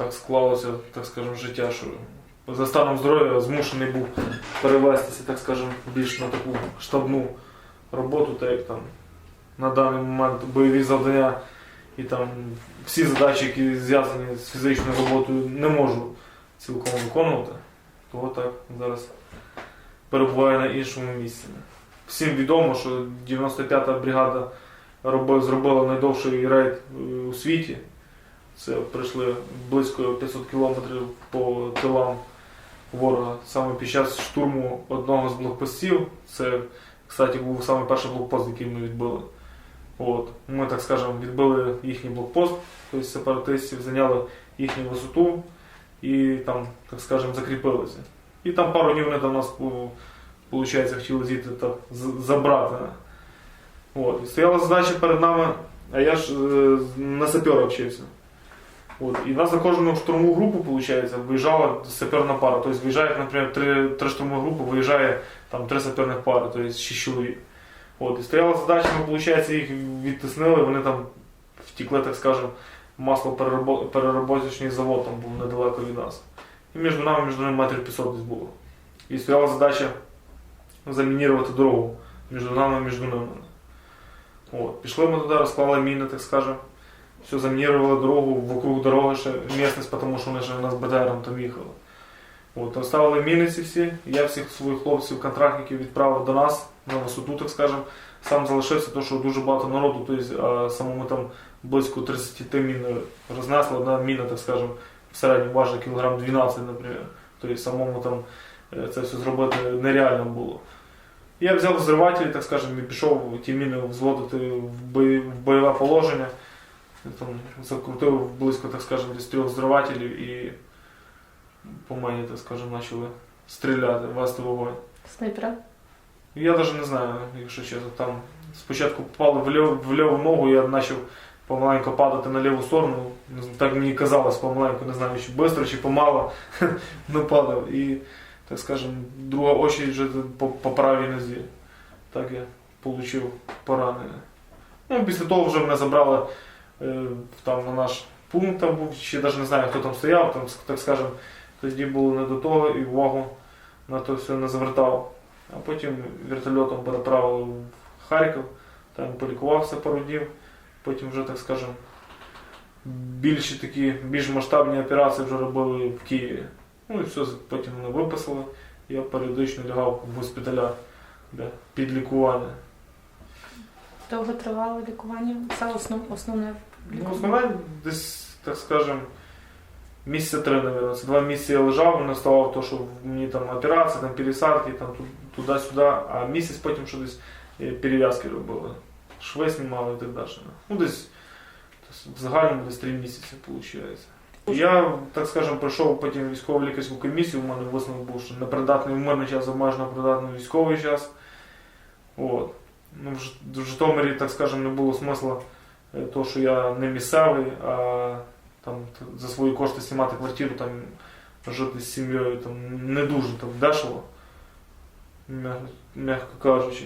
так склалося, так скажемо, життя, що за станом здоров'я змушений був перевестися, так скажемо, більш на таку штабну роботу, так як там на даний момент бойові завдання і там всі задачі, які зв'язані з фізичною роботою, не можу цілком виконувати. Того так зараз перебуваю на іншому місці. Всім відомо, що 95-та бригада зробила найдовший рейд е, у світі. Це пройшли близько 500 кілометрів по тилам ворога саме під час штурму одного з блокпостів. Це, кстати, був саме перший блокпост, який ми відбили. От. Ми, так скажемо, відбили їхній блокпост, тобто сепаратистів, зайняли їхню висоту і там, так скажемо, закріпилися. І там пару днів вони до нас, виходить, хотіли звідти так з- забрати. От. Стояла задача перед нами, а я ж е, на сапера вчився. От. І в нас за кожну штурмову групу, виходить, виїжджала саперна пара. Тобто виїжджає, наприклад, три, три штурмові групи, виїжджає там три саперних пари, тобто шість чоловік. От. І стояла задача, ми, виходить, їх відтиснили, вони там втікли, так скажемо, масло перероботочний завод там був недалеко від нас. І між нами, між ними метрів 500 десь було. І стояла задача замінірувати дорогу між нами і між ними. От. Пішли ми туди, розклали міни, так скажемо. Все, замінірували дорогу, вокруг дороги ще місцевість, тому що вони ще у нас БТРом там їхали. От, оставили міни ці всі. Я всіх своїх хлопців, контрактників відправив до нас на висоту, так скажемо. Сам залишився, тому що дуже багато народу, а самому там близько 30 мін рознесли. Одна міна, так скажемо, в середньому важить кілограм 12, наприклад. Тобто самому там е, це все зробити нереально було. Я взяв взривателі, так скажемо, і пішов ті міни взводити в бойове положення. Закрутив близько, так скажемо, десь трьох взривателів і по мені, так скажемо, почали стріляти, вести вогонь. Снайпера? Я навіть не знаю, якщо чесно. Там спочатку попали в ліву, в ліву ногу, я почав помаленьку падати на ліву сторону. Так мені казалось помаленьку, не знаю, чи швидко, чи помало, ну падав. І, так скажемо, друга очередь вже по, по правій нозі. Так я отримав поранення. Ну, після того вже мене забрали там на наш пункт, там був, ще навіть не знаю, хто там стояв, там, так скажемо, тоді було не до того і увагу на то все не звертав. А потім вертольотом переправили в Харків, там полікувався пару днів. Потім вже, так скажемо, більші такі, більш масштабні операції вже робили в Києві. Ну і все, потім мене виписали. Я періодично лягав в госпіталя для підлікування. Довго тривало лікування? Це основ, основне Ну, основне десь, так скажемо, місяця три, мабуть. Це два місяці я лежав, не ставав то, що мені там операції, там пересадки, там туди-сюди, а місяць потім що десь е, перев'язки робили. Шви знімали і так далі. Ну, десь в загальному десь три місяці виходить. Я, так скажемо, пройшов потім військово лікарську комісію, у мене висновок був, що непридатний в мирний час, обмежено придатний військовий час. От. Ну, в Житомирі, так скажемо, не було смисла то, що я не місцевий, а там за свої кошти знімати квартиру, там жити з сім'єю там, не дуже там, дешево, м'яко, кажучи.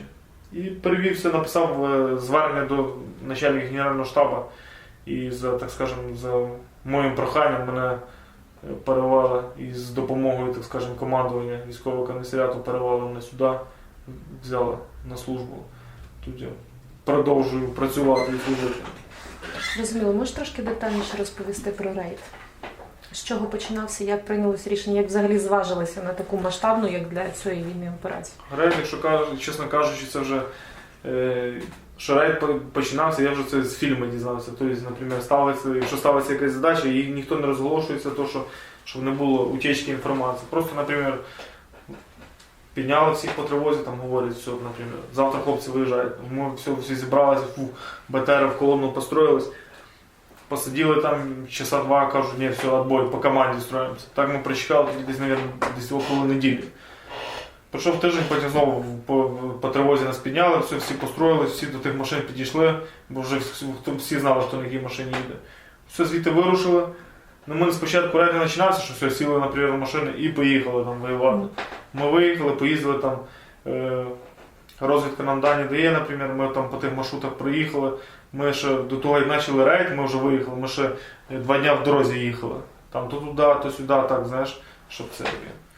І перевівся, написав е, звернення до начальника Генерального штабу і за, так скажемо, за моїм проханням мене е, перевели і з допомогою, так скажемо, командування військового комісаріату перевели мене сюди, взяли на службу. Тут продовжую працювати і служити. Зрозуміло, можеш трошки детальніше розповісти про рейд? З чого починався, як прийнялось рішення, як взагалі зважилися на таку масштабну, як для цієї війни операцію? Рейд, якщо кажу, чесно кажучи, це вже е, що рейд починався, я вже це з фільму дізнався. Тобто, наприклад, ставиться, якщо ставиться якась задача, і ніхто не розголошується, то що, щоб не було утечки інформації. Просто, наприклад, підняли всіх по тривозі, там говорять, все, наприклад, завтра хлопці виїжджають. Ми все, всі зібралися, фу, БТР в колонну построїлись. Посиділи там часа два, кажуть, ні, все, отбой, по команді строїмося. Так ми прочекали десь, мабуть, десь около неділі. Пройшов тиждень, потім знову по, по тривозі нас підняли, все, всі построїлись, всі до тих машин підійшли, бо вже всі, всі знали, хто на якій машині їде. Все, звідти вирушили. Ну, ми спочатку не починався, що все, сіли на прийом машини і поїхали там воювати. Ми виїхали, поїздили там. Е, розвідка нам дані дає, наприклад, ми там по тих маршрутах проїхали. Ми ще до того, як почали рейд, ми вже виїхали, ми ще е, два дня в дорозі їхали. там то туди, то сюди, так, знаєш, щоб це.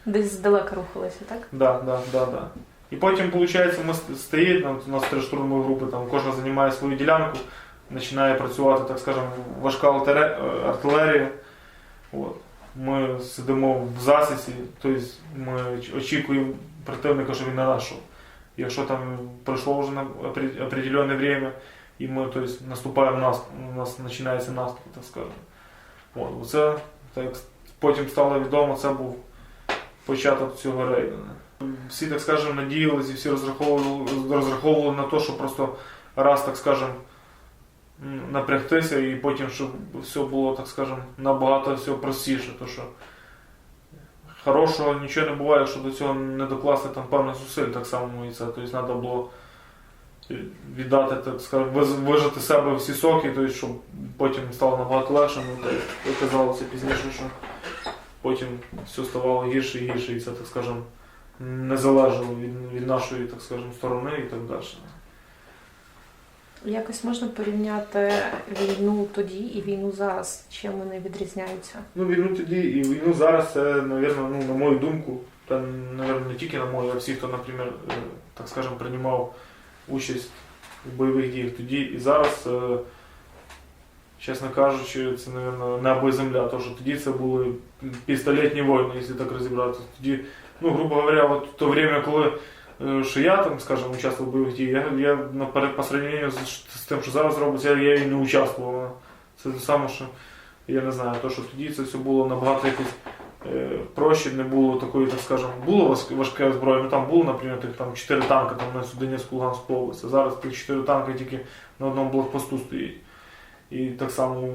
Десь здалека рухалися, так? Да, да, да, да. І потім, виходить, ми стоїть, у нас три штурмові групи, там кожна займає свою ділянку, починає працювати, так скажемо, важка е, артилерія. От. Ми сидимо в засіці, тобто ми очікуємо противника, що він на нас. Якщо там пройшло вже на опре- определенне время, і ми тобто, наступаємо на у нас починається наступ, так скажемо. От. Оце, так, потім стало відомо, це був початок цього рейду. Всі, так скажемо, надіялися, і всі розраховували, розраховували на те, що просто раз, так скажемо, напрягтися і потім, щоб все було, так скажемо, набагато все простіше. То, що хорошого нічого не буває, якщо до цього не докласти там певних зусиль, так само і це. Тобто треба було віддати, так скажемо, виж- вижати з себе всі соки, тобто, щоб потім стало набагато легше. Ну, оказалося пізніше, що потім все ставало гірше і гірше, і це, так скажемо, не залежало від, від нашої, так скажемо, сторони і так далі. Якось можна порівняти війну тоді і війну зараз. Чим вони відрізняються? Ну, війну тоді і війну зараз, це, напевно, ну, на мою думку, та, напевно, не тільки на мою, а всі, хто, наприклад, е, так скажемо, приймав участь в бойових діях тоді і зараз, е, чесно кажучи, це, напевно, небо і земля. Тому що тоді це були пістолетні війни, якщо так розібратися. Тоді, ну, грубо говоря, от то время, коли що я там, скажімо, участвував в бойових діях, я, я на пере- по сравнению з, з тим, що зараз робиться, я, і не участвував. Це те саме, що я не знаю, то, що тоді це все було набагато якось е, проще, не було такої, так скажемо, було важке, озброєння, ну, там було, наприклад, там 4 танки там, на всю Донецьку Луганську область, а зараз тих 4 танки тільки на одному блокпосту стоїть. І так само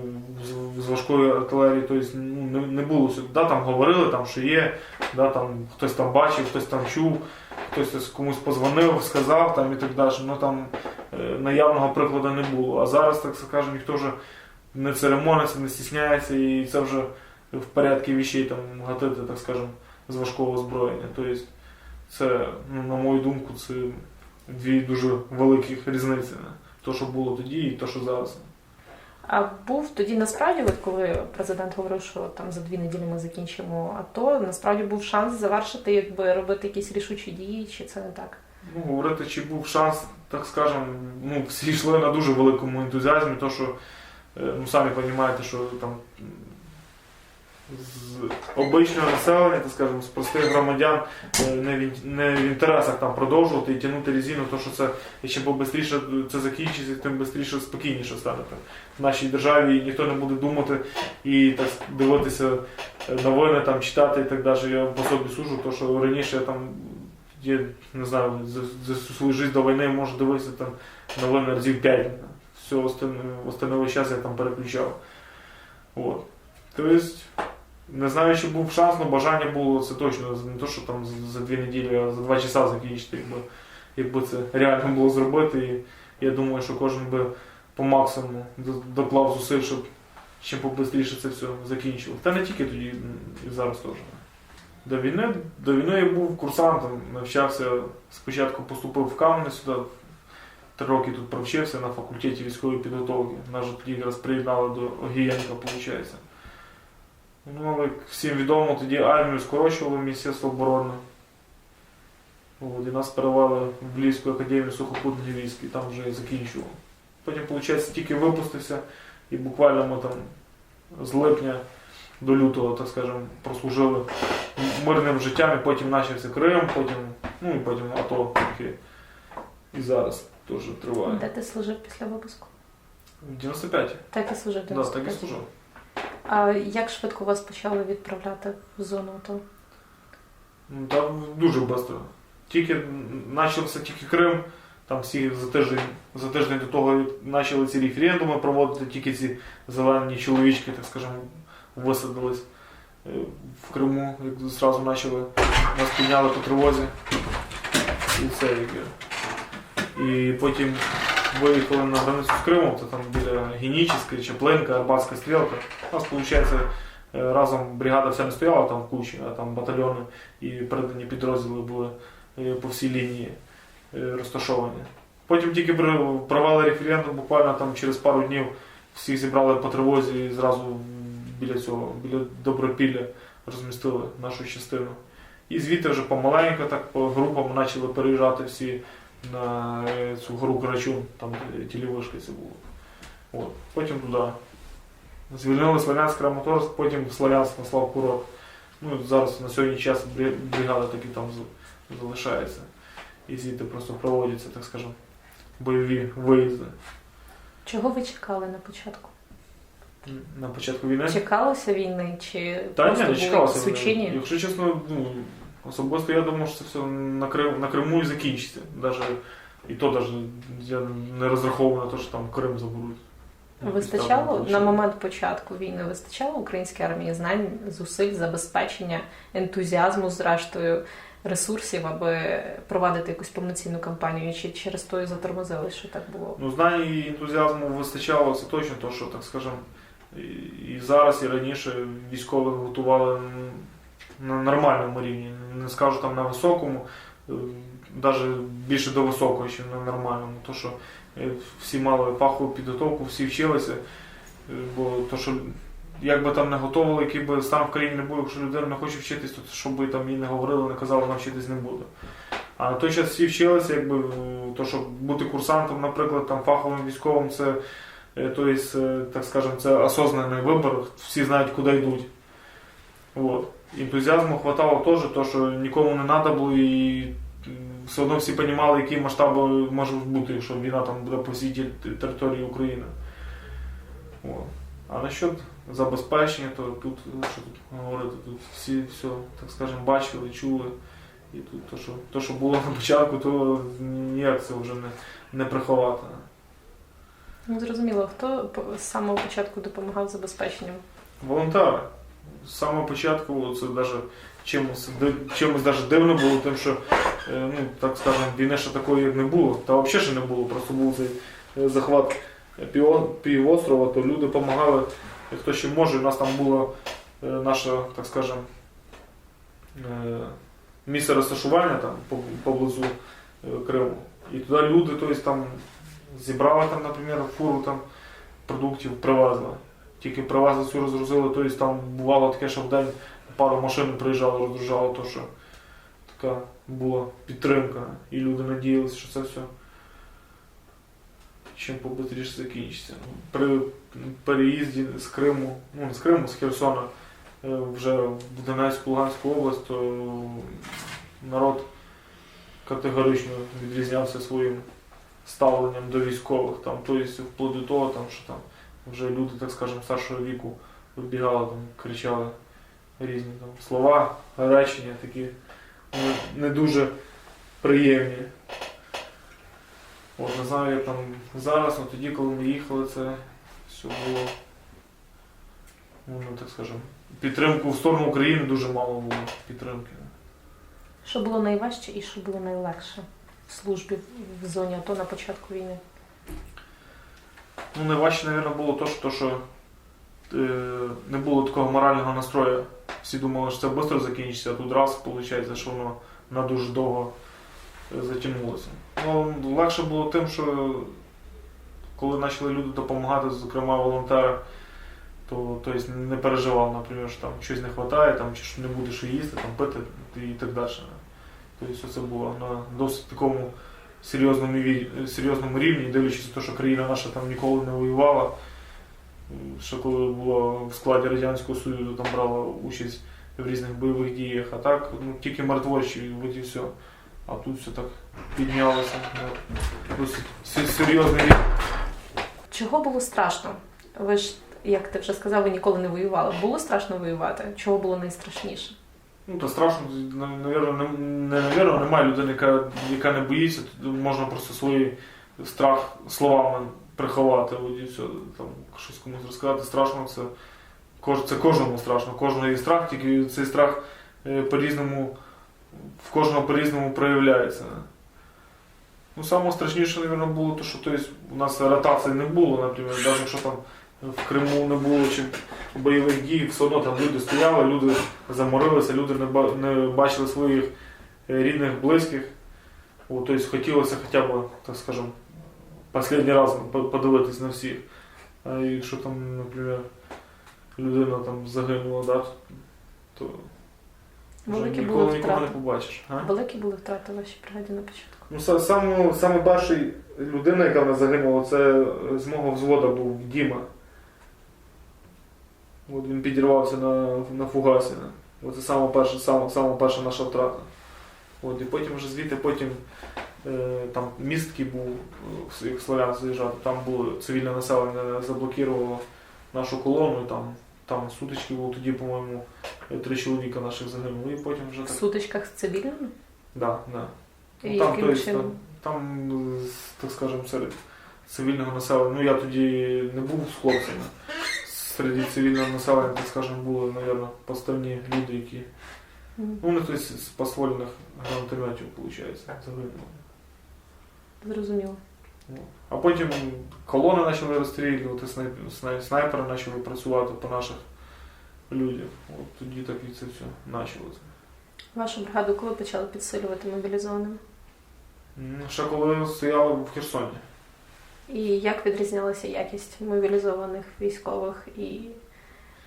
з, важкої артилерії, тобто, ну, не, було. Да, там говорили, там, що є, да, там, хтось там бачив, хтось там чув, хтось комусь позвонив, сказав там, і так далі. Ну, там, е, наявного прикладу не було. А зараз, так скажемо, ніхто вже не церемониться, не стісняється, і це вже в порядку вещей там гатити, так скажемо, з важкого озброєння. Тобто це, ну, на мою думку, це дві дуже великих різниці. То, що було тоді, і то, що зараз. А був тоді насправді, от коли президент говорив, що там за дві неділі ми закінчимо АТО, насправді був шанс завершити, якби робити якісь рішучі дії, чи це не так? Ну, говорити, чи був шанс, так скажемо, ну, всі йшли на дуже великому ентузіазмі, то що, е, ну, самі розумієте, що там з обичного населення, так скажемо, з простих громадян е, не в, не в інтересах там продовжувати і тягнути резину, то що це і чим швидше це закінчиться, тим швидше спокійніше стане. В нашій державі ніхто не буде думати і так дивитися е, новини, там, читати і так далі. Я по собі сужу, то що раніше я там я не знаю, за, за свою жизнь до війни можу дивитися там новини разів 5. Все остальне, остальний час я там переключав. От. Тобто, не знаю, чи був шанс, але бажання було це точно. Не то, що там за- дві неділі, а за два часа закінчити, якби, якби це реально було зробити. І я думаю, що кожен би по максимуму доклав зусиль, щоб чим побистріше це все закінчило. Та не тільки тоді, і зараз теж. До війни, до війни я був курсантом, навчався, спочатку поступив в Кам'яне сюди, три роки тут провчився на факультеті військової підготовки. Нас тоді якраз приєднали до Огієнка, виходить. Ну, як всім відомо, тоді армію скорочували Міністерство оборони. От, і нас перевели в Львівську академію сухопутних військ, і там вже і закінчував. Потім, виходить, тільки випустився, і буквально ми там з липня до лютого, так скажемо, прослужили мирним життям, і потім почався Крим, потім, ну і потім АТО, і зараз теж триває. Де ти служив після випуску? В 95-ті. Так і служив Да, 95. так і служив. А як швидко вас почали відправляти в зону АТО? Ну, Там дуже швидко. Тільки почався тільки Крим, там всі за тиждень, за тиждень до того почали ці референдуми проводити, тільки ці зелені чоловічки, так скажемо, висадились е, в Криму, як зразу почали, нас підняли по тривозі. І це. І потім виїхали на границю з Кримом, то там біля Генічеська, Чаплинка, Арбатська стрілка. У нас, виходить, разом бригада вся не стояла там в кучі, а там батальйони і передані підрозділи були е, по всій лінії е, розташовані. Потім тільки провели референдум, буквально там через пару днів всіх зібрали по тривозі і зразу біля цього, біля Добропілля розмістили нашу частину. І звідти вже помаленьку, так по групам почали переїжджати всі на е, цю гору Карачун, там тілівишки це було. От. Потім туди. Звільнили Слов'янськ Краматорськ, потім Слов'янськ наслав курорт. Ну, зараз на сьогодні час бригада таки там залишається. І звідти просто проводяться, так скажемо, бойові виїзди. Чого ви чекали на початку? На початку війни. Чекалося війни чи Та ні, не чекалося. Якщо чесно, ну, особисто я думав, що це все на, Крим, на Криму і закінчиться. Даже, і то даже я не розраховував на те, що там Крим заберуть. Вистачало на момент початку війни, вистачало українській армії знань, зусиль, забезпечення, ентузіазму, зрештою, ресурсів, аби провадити якусь повноцінну кампанію, чи через то і затормозили, що так було? Ну, знань і ентузіазму вистачало, це точно, то, що, так скажемо, і, і зараз, і раніше військових готували на нормальному рівні. Не скажу там на високому, навіть більше до високого, ніж на нормальному. То, що е, всі мали фахову підготовку, всі вчилися. Е, Бо то, що як би там не готували, який би стан в країні не був, якщо людина не хоче вчитись, то що би там їй не говорили, не казали, вона вчитись не буде. А на той час всі вчилися, якби то, щоб бути курсантом, наприклад, там фаховим військовим, це е, то е, так скажем, це осознанний вибір, всі знають, куди йдуть. Вот. Ентузіазму хватало теж, то, що нікому не треба було і все одно всі розуміли, які масштаби можуть бути, якщо війна там буде по всій території України. От. А насчет забезпечення, то тут, е, що тут говорити, тут всі все, так скажемо, бачили, чули. І тут то, що, то, що було на початку, то ніяк це вже не, не приховати. Ну, зрозуміло, хто з самого початку допомагав забезпеченням? Волонтери. З самого початку це даже чимось, чимось даже дивно було, тим, що е, ну, так скажемо, війни ще такої як не було. Та взагалі ще не було. Просто був цей е, захват півострова, то люди допомагали, хто ще може. У нас там було е, наше, так скажемо, місце розташування там поблизу Криму. І туди люди, тобто там зібрали там, наприклад, фуру там продуктів, привезли. Тільки привезли всю розгрузили, тобто там бувало таке, що в день пару машин приїжджало, розгружало, то що така була підтримка. І люди надіялися, що це все чим побистріше закінчиться. При переїзді з Криму, ну не з Криму, з Херсона е, вже в Донецьку, Луганську область, то народ категорично відрізнявся своїм ставленням до військових. Там, тобто вплоть до того, там, що там вже люди, так скажемо, старшого віку вибігали, там, кричали різні там, слова, речення такі не, не дуже приємні. От, не знаю, як там зараз, але тоді, коли ми їхали, це все було, ну, так скажемо, підтримку в сторону України дуже мало було підтримки. Що було найважче і що було найлегше в службі в зоні АТО на початку війни? Ну, найважче, мабуть, було то, що, то, що е, не було такого морального настрою. Всі думали, що це швидко закінчиться, а тут раз, виходить, що воно на дуже довго е, затягнулося. Ну, легше було тим, що коли почали люди допомагати, зокрема волонтери, то тобто, не переживав, наприклад, що там щось не вистачає, там, чи що не буде що їсти, там, пити і так далі. Тобто це було на досить такому серйозному, серйозному рівні, дивлячись на те, що країна наша там ніколи не воювала. Ще коли було в складі Радянського Союзу, там брала участь в різних бойових діях, а так ну, тільки миротворчі, от і все. А тут все так піднялося. Досить серйозний рівень. Чого було страшно? Ви ж, як ти вже сказав, ви ніколи не воювали. Було страшно воювати? Чого було найстрашніше? Ну, то страшно, навірно, не, навірно, немає людини, яка, яка не боїться, можна просто свій страх словами приховати, і все, там, щось комусь розказати. Страшно, це, це кожному страшно, кожного є страх, тільки цей страх е, по-різному, в кожного по-різному проявляється. Ну, саме страшніше, мабуть, було те, що тобто, у нас ротації не було, наприклад, навіть якщо там в Криму не було чи бойових дій, все одно там люди стояли, люди заморилися, люди не, бачили своїх е, рідних, близьких. Тобто хотілося хоча б, так скажемо, останній раз подивитись на всіх. А якщо там, наприклад, людина там загинула, да, то вже Великі ніколи були нікого не втрати. побачиш. А? Великі були втрати в вашій бригаді на початку. Ну, са- саме, саме перший людина, яка в нас загинула, це з мого взвода був Діма. От він підірвався на, на фугасі. Оце сама перша, сама, сама перша наша втрата. От, і потім вже звідти потім е, там містки був, е, як Слов'ян заїжджати, там було цивільне населення заблокувало нашу колону, там, там сутички було тоді, по-моєму, е, три чоловіка наших загинуло. І потім вже В так. сутичках з цивільними? Да, да. Ну, там, то есть, там, там, так скажемо, серед цивільного населення. Ну я тоді не був з хлопцями. Серед цивільного населення, так скажемо, були, мабуть, поставні люди, які. Ну, то есть, з посвольних гранатометів, виходить, загинули. Зрозуміло. А потім колони почали розстрілювати, снайп, снай- снайпери почали працювати по наших людях. От тоді так і це все почалося. Вашу бригаду коли почали підсилювати мобілізованими? Ще коли стояли в Херсоні. І як відрізнялася якість мобілізованих військових і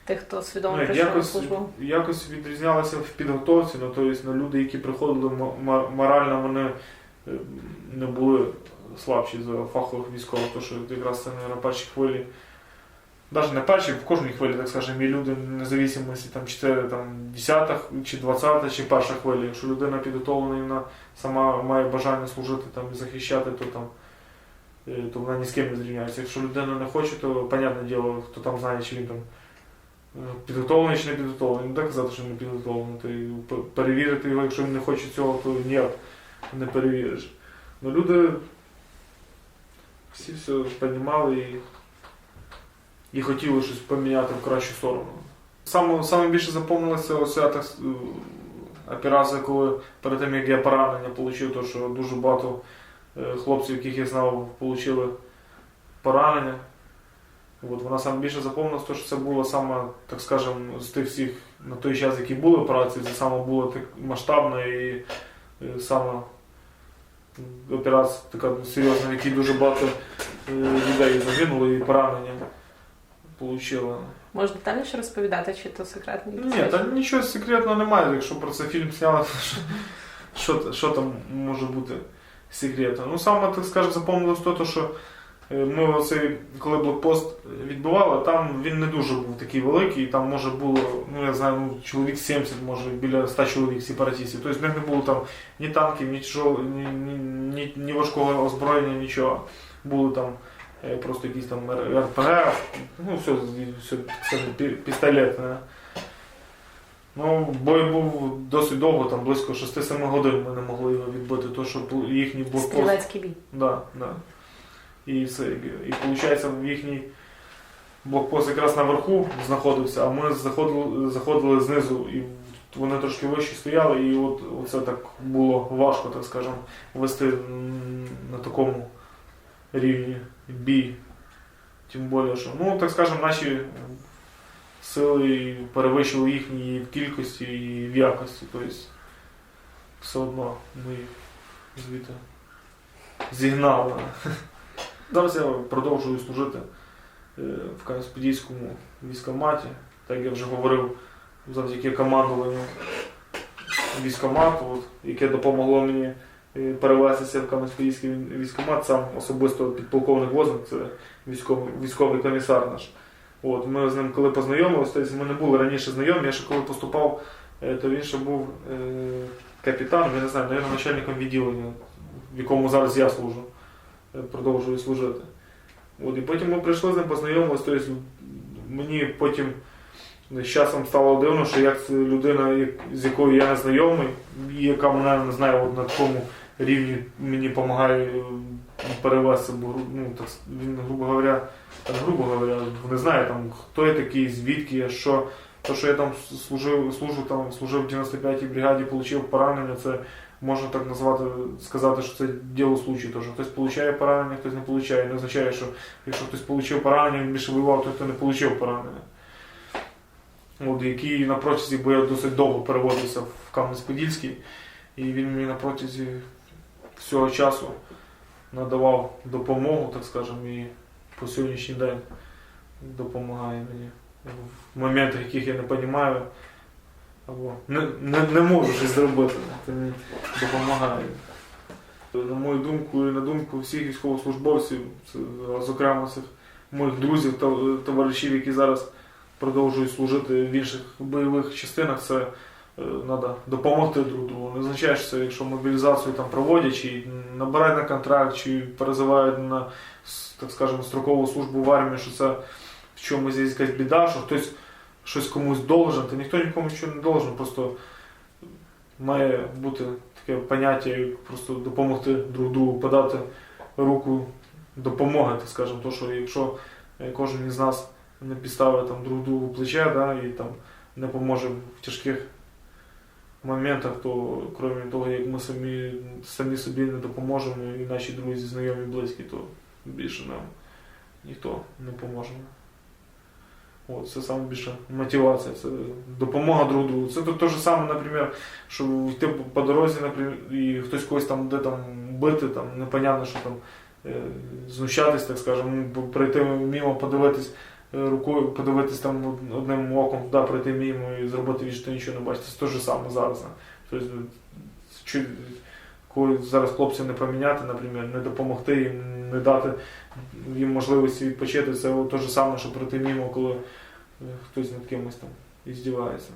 тих, хто свідомо Ну, прийшов на якось, службу? якось відрізнялися в підготовці, ну, тобто ну, люди, які приходили морально, вони е, не були слабші за фахових військових, тому що якраз це на першій хвилі. Навіть не перші, в кожній хвилі, так скажемо, є люди независимості, там, чи це там, 10 чи 20 чи перша хвиля. Якщо людина підготовлена і вона сама має бажання служити там, і захищати, то там. Е, То вона ні з ким не зрівняється. Якщо людина не хоче, то понятне діло, хто там знає, чи він там е, підготовлений чи не підготовлений. Не так казати, що не підготовлений. Ти перевірити його, якщо він не хоче цього, то ніяк не перевіриш. Ну люди всі все розуміли і, і хотіли щось поміняти в кращу сторону. Саме, саме більше запомнилася оця так, е, операція, коли перед тим, як я поранення отримав, то що дуже багато е, хлопців, яких я знав, отримали поранення. От, вона саме більше запомнилась, тому що це було саме, так скажемо, з тих всіх на той час, які були операції, це саме було так масштабно і е, саме операція така серйозна, в якій дуже багато е, людей загинуло і поранення отримали. Може детальніше розповідати, чи то секретні? якісь Ні, та нічого секретного немає, якщо про це фільм зняли, що, що, що там може бути секретно. Ну саме, так скажемо, запомнилось то, що е, ми оцей, коли блокпост відбивали, там він не дуже був такий великий, там може було, ну я знаю, ну, чоловік 70, може біля 100 чоловік сепаратистів. Тобто в них не було там ні танків, ні, чужого, ні, ні, ні, важкого озброєння, нічого. Були там е, просто якісь там РПГ, ну все, все пі- пістолет. е. Ну, бой був досить довго, там близько 6-7 годин ми не могли його відбити, то що їхній блокпост. Стрілецький бій. Да, да. І все. І виходить, їхній блокпост якраз наверху знаходився, а ми заходили, заходили знизу, і вони трошки вище стояли, і от це так було важко, так скажемо, вести на такому рівні бій. Тим більше, що, ну, так скажемо, наші сили перевищили їхні в кількості, і в якості. Тобто все одно ми їх звідти зігнали. Зараз я продовжую служити е, в Кам'янець-Подільському військкоматі. Так як я вже говорив, завдяки командуванню військкомату, от, яке допомогло мені е, перевестися в Кам'янець-Подільський військкомат, сам особисто підполковник Возник, це військовий, військовий комісар наш. От, ми з ним коли познайомилися, тобто ми не були раніше знайомі, я ще коли поступав, е, то він ще був е, капітаном, я не знаю, навіть начальником відділення, в якому зараз я служу, е, продовжую служити. От, і потім ми прийшли з ним, познайомилися, тобто мені потім з часом стало дивно, що як людина, з якою я не знайомий, яка мене не знаю, от на такому рівні мені допомагає перевестися, бо ну, так, він, грубо говоря, грубо говоря, не знаю там, хто я такий, звідки я, що. То, що я там служив, служу, там, служив в 95-й бригаді, отримав поранення, це можна так назвати, сказати, що це діло случаю. То, що хтось отримує поранення, хтось не отримує. Не означає, що якщо хтось отримав поранення, він більше воював, то хто не отримав поранення. От, який на протязі, бо я досить довго переводився в Кам'янець-Подільський, і він мені на протязі всього часу надавав допомогу, так скажемо, і по сьогоднішній день допомагає мені. в моментах, яких я не розумію, або не, не, не можу щось зробити, це мені допомагає. На мою думку і на думку всіх військовослужбовців, зокрема цих моїх друзів та товаришів, які зараз продовжують служити в інших бойових частинах, це треба допомогти друг другу. Не означає, що це, якщо мобілізацію там проводять, чи набирають на контракт, чи перезивають на так скажемо, строкову службу в армії, що це в чомусь є якась біда, що хтось щось комусь должен, та ніхто нікому нічого не должен, просто має бути таке поняття, як просто допомогти друг другу, подати руку допомоги, так скажемо, то, що якщо е, кожен із нас не підставить там друг другу плече, да, і там не поможе в тяжких моментах, то крім того, як ми самі, самі собі не допоможемо, і наші друзі, знайомі, близькі, то більше нам ніхто не поможе. От, це саме більша мотивація, це допомога друг другу. Це то же саме, наприклад, що йти по- дорозі, наприклад, і хтось когось там де там бити, там непонятно, що там е, знущатись, так скажемо, ну, бо пройти мимо, подивитись рукою, подивитись там одним оком, туди пройти мимо і зробити від, що ти нічого не бачиш. Це те ж саме зараз. Тобто, коли зараз хлопців не поміняти, наприклад, не допомогти їм, не дати їм можливості відпочити, це те ж саме, що пройти мимо, коли е, хтось над кимось там іздівається.